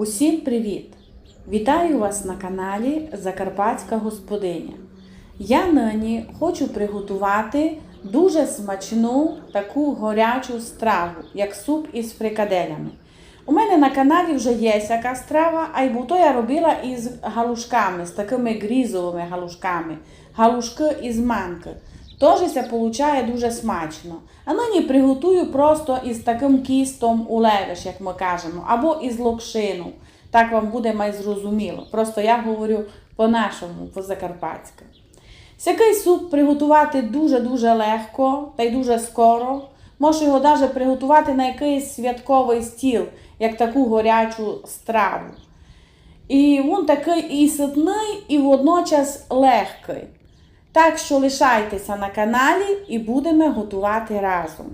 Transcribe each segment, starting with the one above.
Усім привіт! Вітаю вас на каналі Закарпатська господиня. Я нині хочу приготувати дуже смачну таку горячу страву, як суп із фрикаделями. У мене на каналі вже є яка страва, а й бо то я робила із галушками, з такими грізовими галушками, галушки із манки. Це виходить дуже смачно. А нині приготую просто із таким кістом у левиш, як ми кажемо, або із локшину. Так вам буде май зрозуміло. Просто я говорю по-нашому, по-закарпатськи. Сякий суп приготувати дуже-дуже легко та й дуже скоро. Можна його навіть приготувати на якийсь святковий стіл, як таку горячу страву. І він такий і ситний, і водночас легкий. Так що лишайтеся на каналі і будемо готувати разом.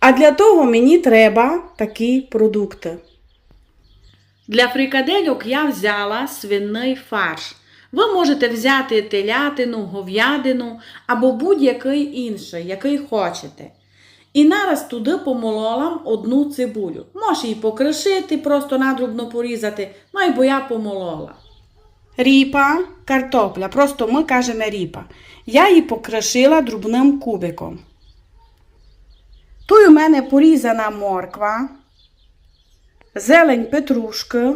А для того мені треба такі продукти. Для фрикадельок я взяла свиний фарш. Ви можете взяти телятину, говядину або будь-який інший, який хочете. І нараз туди помолола одну цибулю. Може її покришити, просто надрібно порізати, ну і бо я помолола. Ріпа, картопля, просто ми кажемо ріпа. Я її покришила дрібним кубиком. Тут у мене порізана морква, зелень петрушки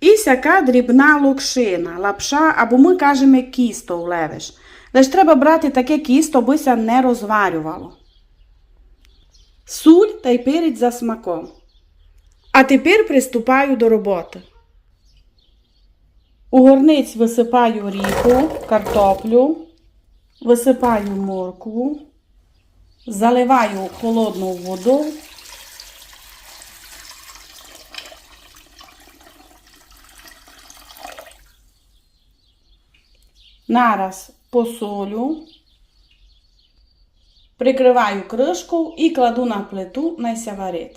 і сяка дрібна локшина, лапша, або ми кажемо кісто в левиш. Лиш треба брати таке кісто, бися не розварювало. Суль та й перець за смаком. А тепер приступаю до роботи. У горниць висипаю ріпу, картоплю, висипаю моркву. Заливаю холодну воду. Нараз посолю. Прикриваю кришку і кладу на плиту найся варить.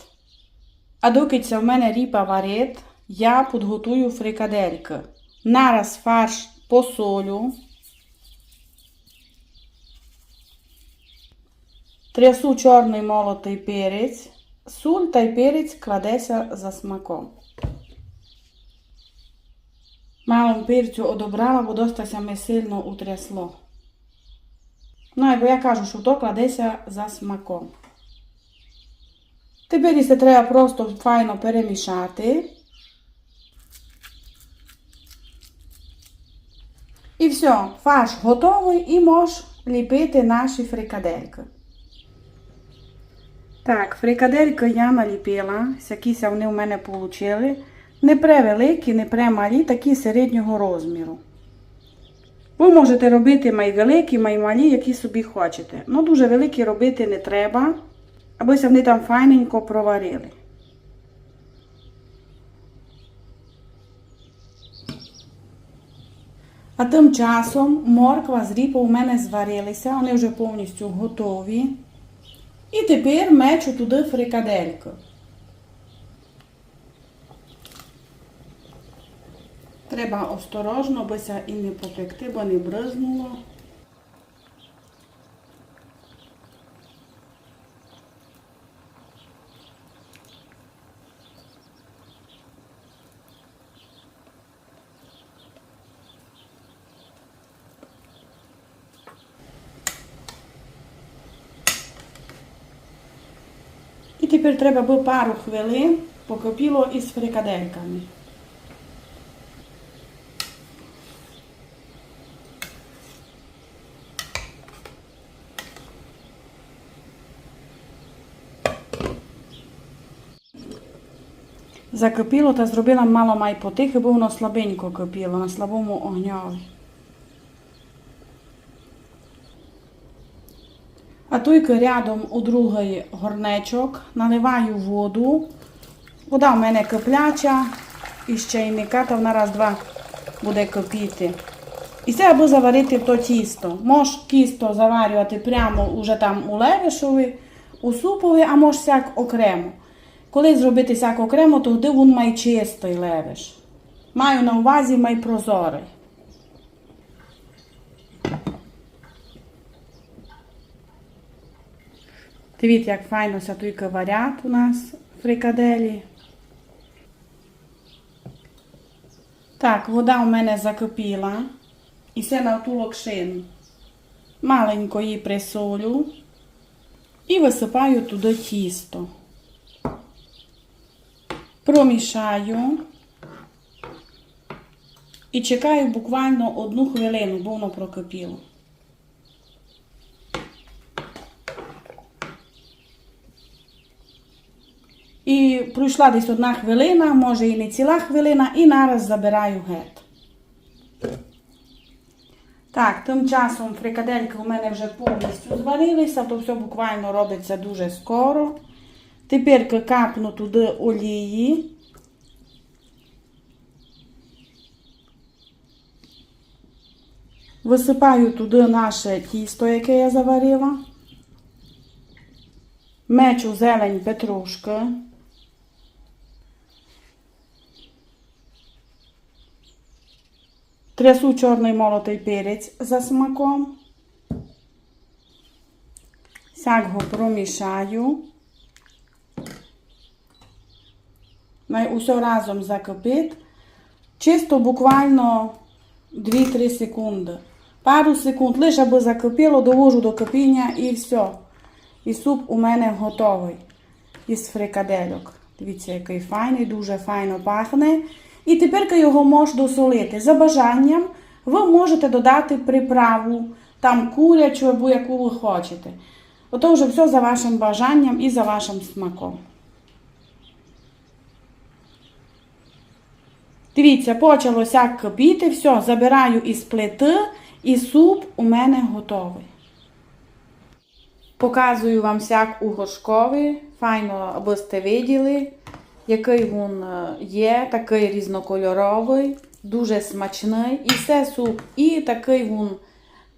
А доки це в мене ріпа варить, я підготую фрикадельки. Нараз фарш посолю. Трясу чорний молотий перець, суль та й перець кладеться за смаком. Мало перцю одобрала, бо достася ми сильно утрясло. Ну, бо я кажу, що то кладеться за смаком. Тепер це треба просто файно перемішати. І все, фарш готовий і можеш ліпити наші фрикадельки. Так, фрикадельки я наліпила, якісь вони в мене получили. Не превеликі, не премалі, такі середнього розміру. Ви можете робити май великі, май малі, які собі хочете. Ну, дуже великі робити не треба, аби вони там файненько проварили. А тим часом морква з ріпою у мене зварилися, вони вже повністю готові. І тепер мечу туди фрикадельку. Треба осторожно, бися і не попекти, бо не бризнуло. І тепер треба би пару хвилин покипіло із фрикадельками. Закипіло та зробила мало май потихи, бо воно слабенько кипіло на слабому огньові. А тільки рядом у другий горнечок наливаю воду. Вода в мене кипляча із чайника, та вона раз-два буде кипіти. І це аби заварити то тісто. Мож тісто заварювати прямо уже там у левишові, у супові, а мож сяк окремо. Коли зробити сяк окремо, то тоді він має чистий левиш. Маю на увазі май прозорий. Дивіться, як файно сатуйка варять у нас фрикаделі. Так, вода у мене закипіла. І все на втулок шин. Маленько її присолю і висипаю туди тісто. Промішаю і чекаю буквально одну хвилину, бо воно прокипіло. І пройшла десь одна хвилина, може і не ціла хвилина, і нараз забираю гет. Так, тим часом фрикадельки у мене вже повністю зварилися, то все буквально робиться дуже скоро. Тепер капну туди олії. Висипаю туди наше тісто, яке я заварила. Мечу зелень петрушки. Трясу чорний молотий перець за смаком. Сяк го промішаю. Усе разом закипить. Чисто буквально 2-3 секунди. Пару секунд, лише аби закипіло, довожу до кипіння і все. І суп у мене готовий із фрикадельок. Дивіться, який файний, дуже файно пахне. І тепер його можна досолити. За бажанням ви можете додати приправу, там курячу або яку ви хочете. Ото вже все за вашим бажанням і за вашим смаком. Дивіться, почало сяк кипіти, все, забираю із плити і суп у мене готовий. Показую вам сяк у горшкові, файно, аби сте виділи, який він е, є, такий різнокольоровий, дуже смачний. І все суп, і такий він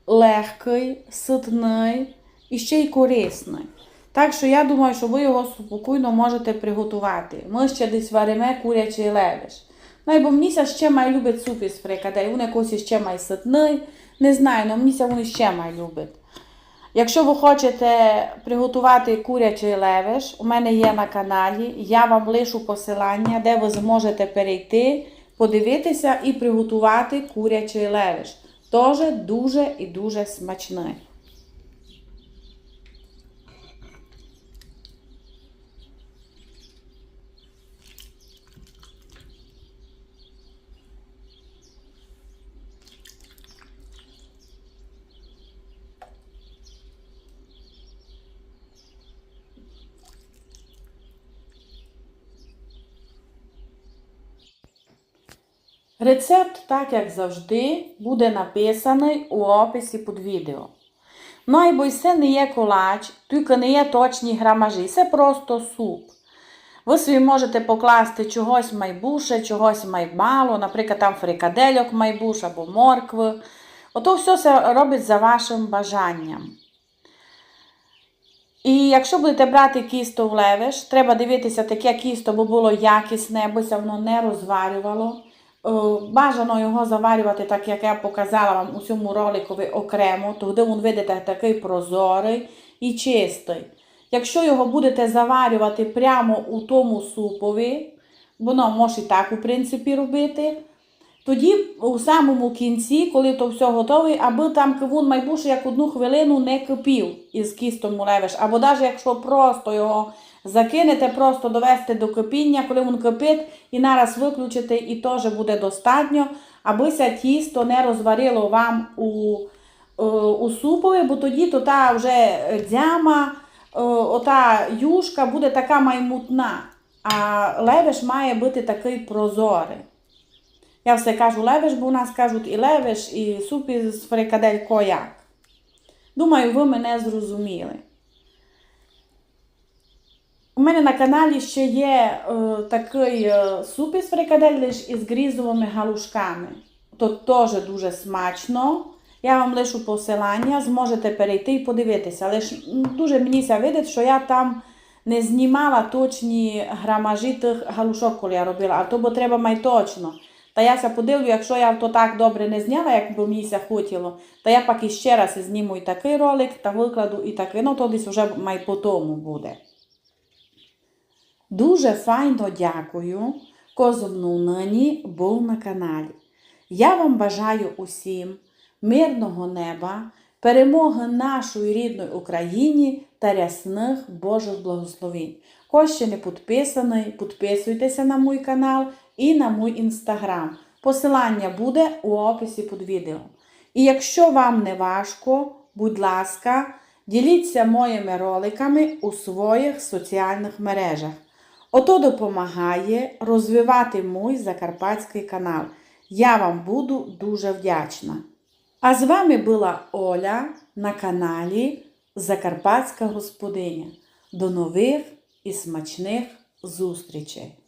легкий, ситний і ще й корисний. Так що я думаю, що ви його спокійно можете приготувати. Ми ще десь варимо курячий левиш. Бо мені ще май любить суп із фрикадей, він якось ще май ситний. Не знаю, але мені він ще май любить. Якщо ви хочете приготувати курячий левиш, у мене є на каналі. Я вам лишу посилання, де ви зможете перейти, подивитися і приготувати курячий левиш. Теж дуже і дуже смачний. Рецепт, так як завжди, буде написаний у описі під відео. Ну бо це не є колач, тільки не є точні грамажі, це просто суп. Ви собі можете покласти чогось майбуше, чогось майбало, наприклад, там фрикадельок майбуш або моркви. Ото все це робить за вашим бажанням. І якщо будете брати кісто в левиш, треба дивитися таке кісто, бо було якісне, це воно не розварювало. Е, Бажано його заварювати, так як я показала вам у цьому роликові окремо, тоді він видите такий прозорий і чистий. Якщо його будете заварювати прямо у тому супові, воно може і так, у принципі, робити. Тоді у самому кінці, коли то все готове, аби там кавун майбуше як одну хвилину не кипів із кістом левиш. Або навіть якщо просто його закинете, просто довести до кипіння, коли він кипить, і нараз виключите, і теж буде достатньо, аби ся тісто не розварило вам у, е, у супові, бо тоді то та вже дзяма, е, ота юшка буде така маймутна. А левиш має бути такий прозорий. Я все кажу левиш, бо у нас кажуть і левиш, і суп із фрикадель кояк. Думаю, ви мене зрозуміли. У мене на каналі ще є е, такий е, суп із фрикадель із грізовими галушками. То теж дуже смачно. Я вам лишу посилання, зможете перейти і подивитися. Але ж дуже мені видить, що я там не знімала точні грамажі тих галушок, коли я робила. А то бо треба май точно. Та я ся подивлю, якщо я то так добре не зняла, як би мені ся хотіло, та я пак іще раз зніму і такий ролик та викладу і такий, ну то десь вже май по тому буде. Дуже файно дякую, козовну нині був на каналі. Я вам бажаю усім мирного неба, перемоги нашої рідної Україні та рясних Божих благословень. Хто ще не підписаний, підписуйтеся на мій канал і на мій інстаграм. Посилання буде у описі під відео. І якщо вам не важко, будь ласка, діліться моїми роликами у своїх соціальних мережах. Ото допомагає розвивати мій закарпатський канал. Я вам буду дуже вдячна. А з вами була Оля на каналі Закарпатська Господиня. До нових і смачних зустрічей!